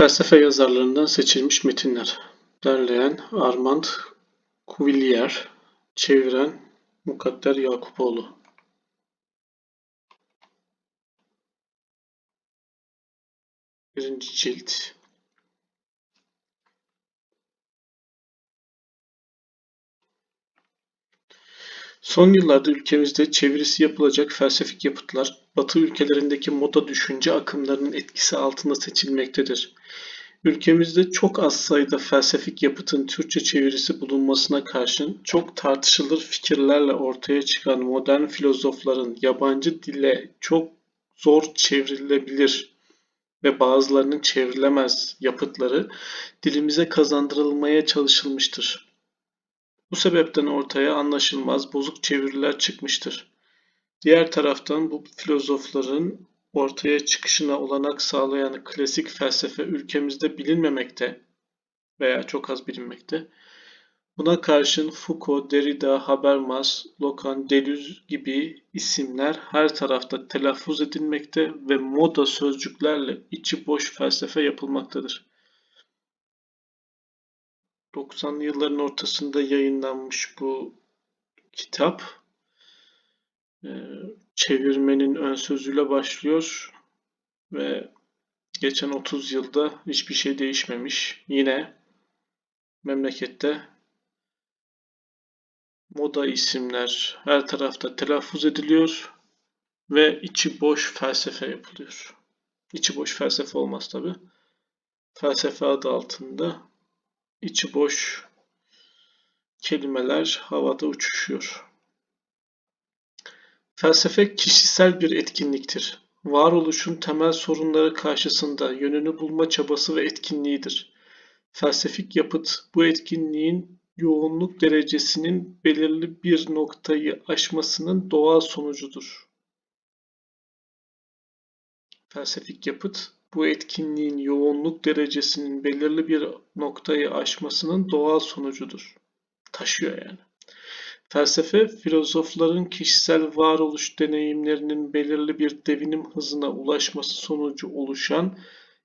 Felsefe yazarlarından seçilmiş metinler. Derleyen Armand Cuvillier, çeviren Mukadder Yakupoğlu. Birinci cilt. Son yıllarda ülkemizde çevirisi yapılacak felsefik yapıtlar, Batı ülkelerindeki moda düşünce akımlarının etkisi altında seçilmektedir. Ülkemizde çok az sayıda felsefik yapıtın Türkçe çevirisi bulunmasına karşın çok tartışılır fikirlerle ortaya çıkan modern filozofların yabancı dile çok zor çevrilebilir ve bazılarının çevrilemez yapıtları dilimize kazandırılmaya çalışılmıştır. Bu sebepten ortaya anlaşılmaz bozuk çeviriler çıkmıştır. Diğer taraftan bu filozofların ortaya çıkışına olanak sağlayan klasik felsefe ülkemizde bilinmemekte veya çok az bilinmekte. Buna karşın Foucault, Derrida, Habermas, Lacan, Deleuze gibi isimler her tarafta telaffuz edilmekte ve moda sözcüklerle içi boş felsefe yapılmaktadır. 90'lı yılların ortasında yayınlanmış bu kitap e, çevirmenin ön sözüyle başlıyor ve geçen 30 yılda hiçbir şey değişmemiş. Yine memlekette moda isimler her tarafta telaffuz ediliyor ve içi boş felsefe yapılıyor. İçi boş felsefe olmaz tabi. Felsefe adı altında içi boş kelimeler havada uçuşuyor. Felsefe kişisel bir etkinliktir. Varoluşun temel sorunları karşısında yönünü bulma çabası ve etkinliğidir. Felsefik yapıt bu etkinliğin yoğunluk derecesinin belirli bir noktayı aşmasının doğal sonucudur. Felsefik yapıt bu etkinliğin yoğunluk derecesinin belirli bir noktayı aşmasının doğal sonucudur. Taşıyor yani. Felsefe, filozofların kişisel varoluş deneyimlerinin belirli bir devinim hızına ulaşması sonucu oluşan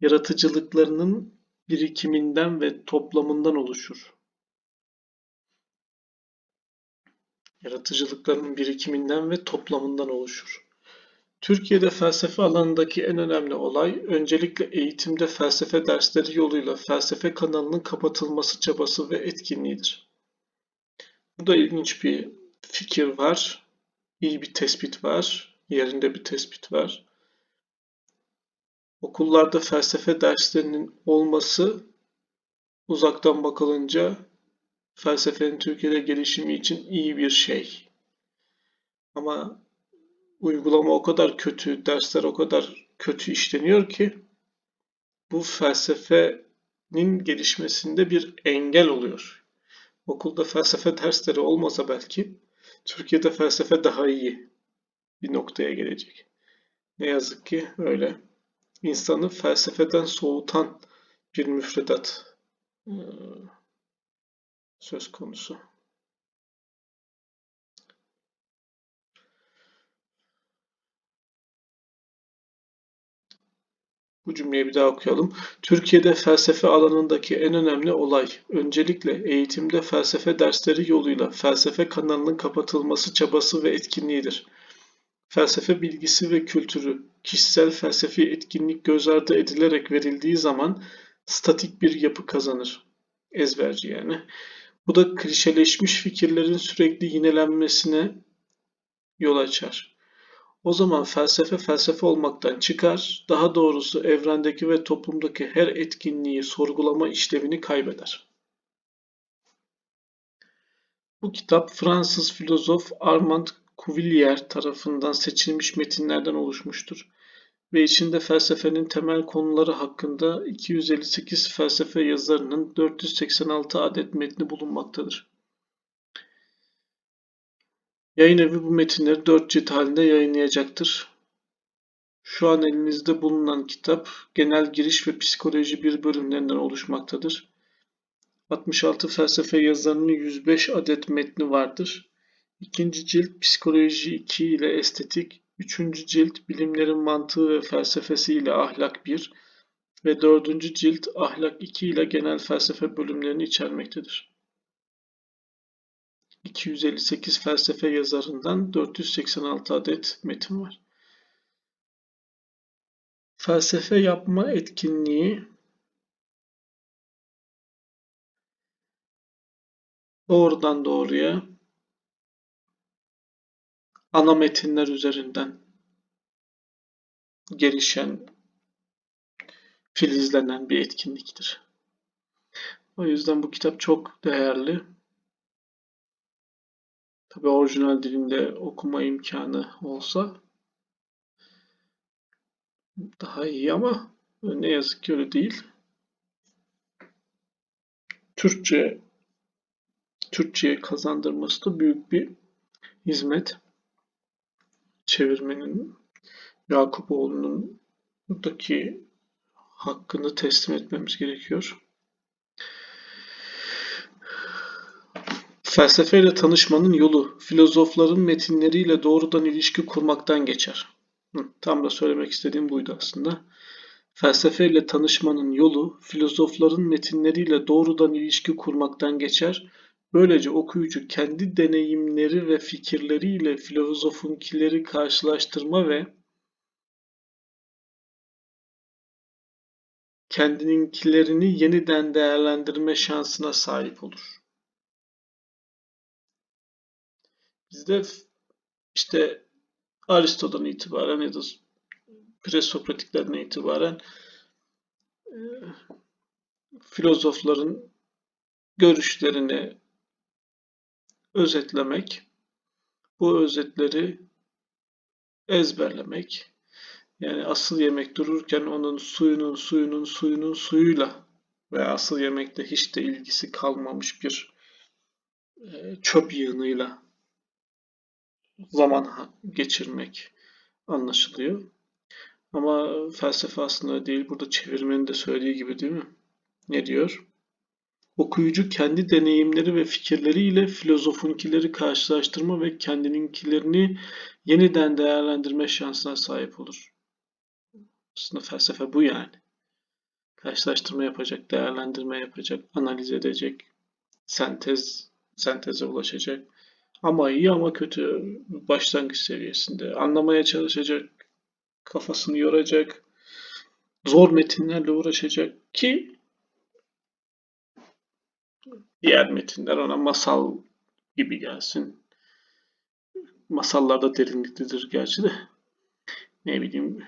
yaratıcılıklarının birikiminden ve toplamından oluşur. Yaratıcılıklarının birikiminden ve toplamından oluşur. Türkiye'de felsefe alanındaki en önemli olay, öncelikle eğitimde felsefe dersleri yoluyla felsefe kanalının kapatılması çabası ve etkinliğidir. Burada ilginç bir fikir var, iyi bir tespit var, yerinde bir tespit var. Okullarda felsefe derslerinin olması uzaktan bakılınca felsefenin Türkiye'de gelişimi için iyi bir şey. Ama uygulama o kadar kötü, dersler o kadar kötü işleniyor ki bu felsefenin gelişmesinde bir engel oluyor. Okulda felsefe dersleri olmasa belki Türkiye'de felsefe daha iyi bir noktaya gelecek. Ne yazık ki öyle. İnsanı felsefeden soğutan bir müfredat söz konusu. Bu cümleyi bir daha okuyalım. Türkiye'de felsefe alanındaki en önemli olay, öncelikle eğitimde felsefe dersleri yoluyla felsefe kanalının kapatılması çabası ve etkinliğidir. Felsefe bilgisi ve kültürü, kişisel felsefi etkinlik göz ardı edilerek verildiği zaman statik bir yapı kazanır. Ezberci yani. Bu da klişeleşmiş fikirlerin sürekli yinelenmesine yol açar. O zaman felsefe felsefe olmaktan çıkar, daha doğrusu evrendeki ve toplumdaki her etkinliği sorgulama işlevini kaybeder. Bu kitap Fransız filozof Armand Cuvillier tarafından seçilmiş metinlerden oluşmuştur ve içinde felsefenin temel konuları hakkında 258 felsefe yazarının 486 adet metni bulunmaktadır. Yayın evi bu metinleri dört cilt halinde yayınlayacaktır. Şu an elinizde bulunan kitap genel giriş ve psikoloji bir bölümlerinden oluşmaktadır. 66 felsefe yazarının 105 adet metni vardır. İkinci cilt psikoloji 2 ile estetik, üçüncü cilt bilimlerin mantığı ve felsefesi ile ahlak 1, ve 4. cilt Ahlak 2 ile Genel Felsefe bölümlerini içermektedir. 258 felsefe yazarından 486 adet metin var. Felsefe yapma etkinliği doğrudan doğruya ana metinler üzerinden gelişen, filizlenen bir etkinliktir. O yüzden bu kitap çok değerli. Tabi orijinal dilinde okuma imkanı olsa daha iyi ama ne yazık ki öyle değil. Türkçe Türkçe'ye kazandırması da büyük bir hizmet. Çevirmenin Yakupoğlu'nun buradaki hakkını teslim etmemiz gerekiyor. Felsefeyle tanışmanın yolu, filozofların metinleriyle doğrudan ilişki kurmaktan geçer. Hı, tam da söylemek istediğim buydu aslında. Felsefeyle tanışmanın yolu, filozofların metinleriyle doğrudan ilişki kurmaktan geçer. Böylece okuyucu kendi deneyimleri ve fikirleriyle filozofunkileri karşılaştırma ve kendininkilerini yeniden değerlendirme şansına sahip olur. Bizde işte Aristo'dan itibaren ya da presokratiklerden itibaren e, filozofların görüşlerini özetlemek, bu özetleri ezberlemek, yani asıl yemek dururken onun suyunun suyunun suyunun suyuyla ve asıl yemekte hiç de ilgisi kalmamış bir e, çöp yığınıyla zaman geçirmek anlaşılıyor. Ama felsefe aslında değil. Burada çevirmenin de söylediği gibi değil mi? Ne diyor? Okuyucu kendi deneyimleri ve fikirleriyle filozofunkileri karşılaştırma ve kendininkilerini yeniden değerlendirme şansına sahip olur. Aslında felsefe bu yani. Karşılaştırma yapacak, değerlendirme yapacak, analiz edecek, sentez, senteze ulaşacak. Ama iyi ama kötü başlangıç seviyesinde. Anlamaya çalışacak, kafasını yoracak, zor metinlerle uğraşacak ki diğer metinler ona masal gibi gelsin. Masallarda derinliklidir gerçi de. Ne bileyim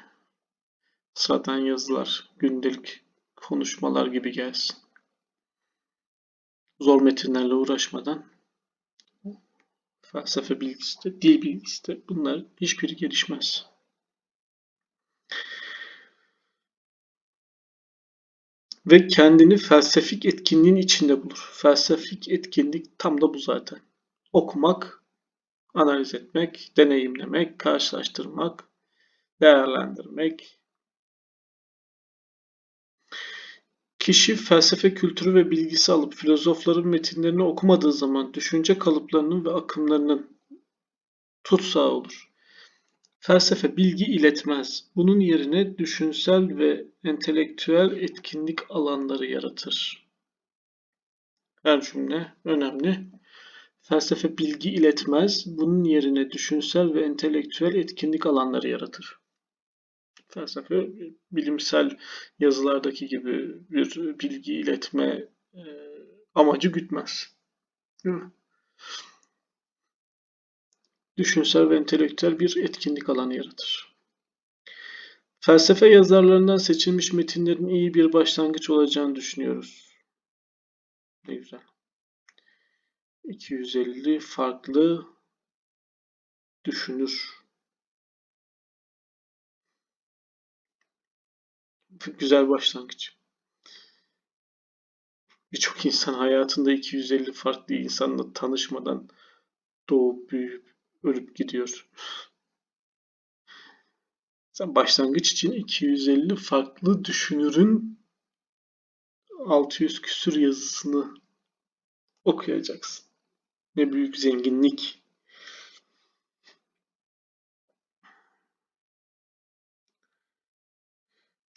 sıradan yazılar, gündelik konuşmalar gibi gelsin. Zor metinlerle uğraşmadan felsefe bilgisi de, dil bilgisi de bunlar hiçbiri gelişmez. Ve kendini felsefik etkinliğin içinde bulur. Felsefik etkinlik tam da bu zaten. Okumak, analiz etmek, deneyimlemek, karşılaştırmak, değerlendirmek, Kişi felsefe kültürü ve bilgisi alıp filozofların metinlerini okumadığı zaman düşünce kalıplarının ve akımlarının tutsağı olur. Felsefe bilgi iletmez. Bunun yerine düşünsel ve entelektüel etkinlik alanları yaratır. Her cümle önemli. Felsefe bilgi iletmez. Bunun yerine düşünsel ve entelektüel etkinlik alanları yaratır felsefe bilimsel yazılardaki gibi bir bilgi iletme e, amacı gütmez. Değil mi? Düşünsel ve entelektüel bir etkinlik alanı yaratır. Felsefe yazarlarından seçilmiş metinlerin iyi bir başlangıç olacağını düşünüyoruz. Ne güzel. 250 farklı düşünür güzel başlangıç. Birçok insan hayatında 250 farklı insanla tanışmadan doğup büyüyüp ölüp gidiyor. Sen başlangıç için 250 farklı düşünürün 600 küsür yazısını okuyacaksın. Ne büyük zenginlik.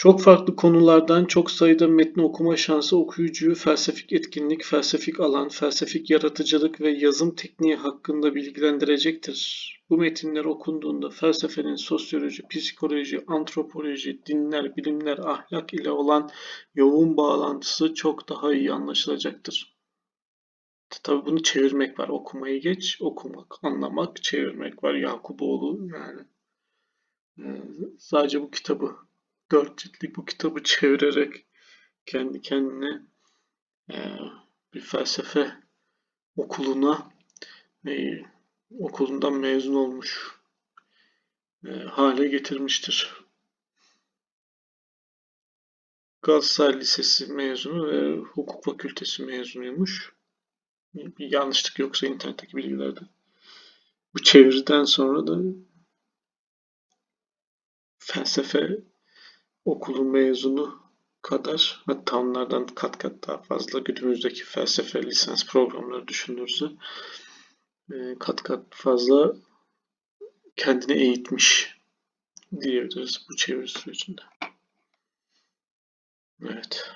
Çok farklı konulardan çok sayıda metni okuma şansı okuyucuyu felsefik etkinlik, felsefik alan, felsefik yaratıcılık ve yazım tekniği hakkında bilgilendirecektir. Bu metinler okunduğunda felsefenin sosyoloji, psikoloji, antropoloji, dinler, bilimler, ahlak ile olan yoğun bağlantısı çok daha iyi anlaşılacaktır. Tabii bunu çevirmek var. Okumayı geç, okumak, anlamak, çevirmek var. Yakuboğlu yani. Ee, Sadece bu kitabı, dört ciltlik bu kitabı çevirerek kendi kendine e, bir felsefe okuluna e, okulundan mezun olmuş e, hale getirmiştir. Galatasaray Lisesi mezunu ve hukuk fakültesi mezunuymuş. Bir yanlışlık yoksa internetteki bilgilerde. Bu çeviriden sonra da felsefe okulu mezunu kadar hatta onlardan kat kat daha fazla günümüzdeki felsefe lisans programları düşünülürse e, kat kat fazla kendini eğitmiş diyebiliriz bu çeviri sürecinde. Evet.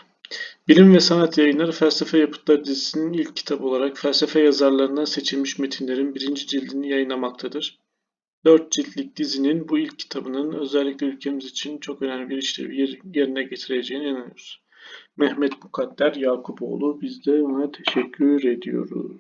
Bilim ve Sanat Yayınları Felsefe Yapıtları dizisinin ilk kitabı olarak felsefe yazarlarından seçilmiş metinlerin birinci cildini yayınlamaktadır. Dört ciltlik dizinin bu ilk kitabının özellikle ülkemiz için çok önemli bir işlevi yer- yerine getireceğine inanıyoruz. Mehmet Mukadder Yakupoğlu biz de ona teşekkür ediyoruz.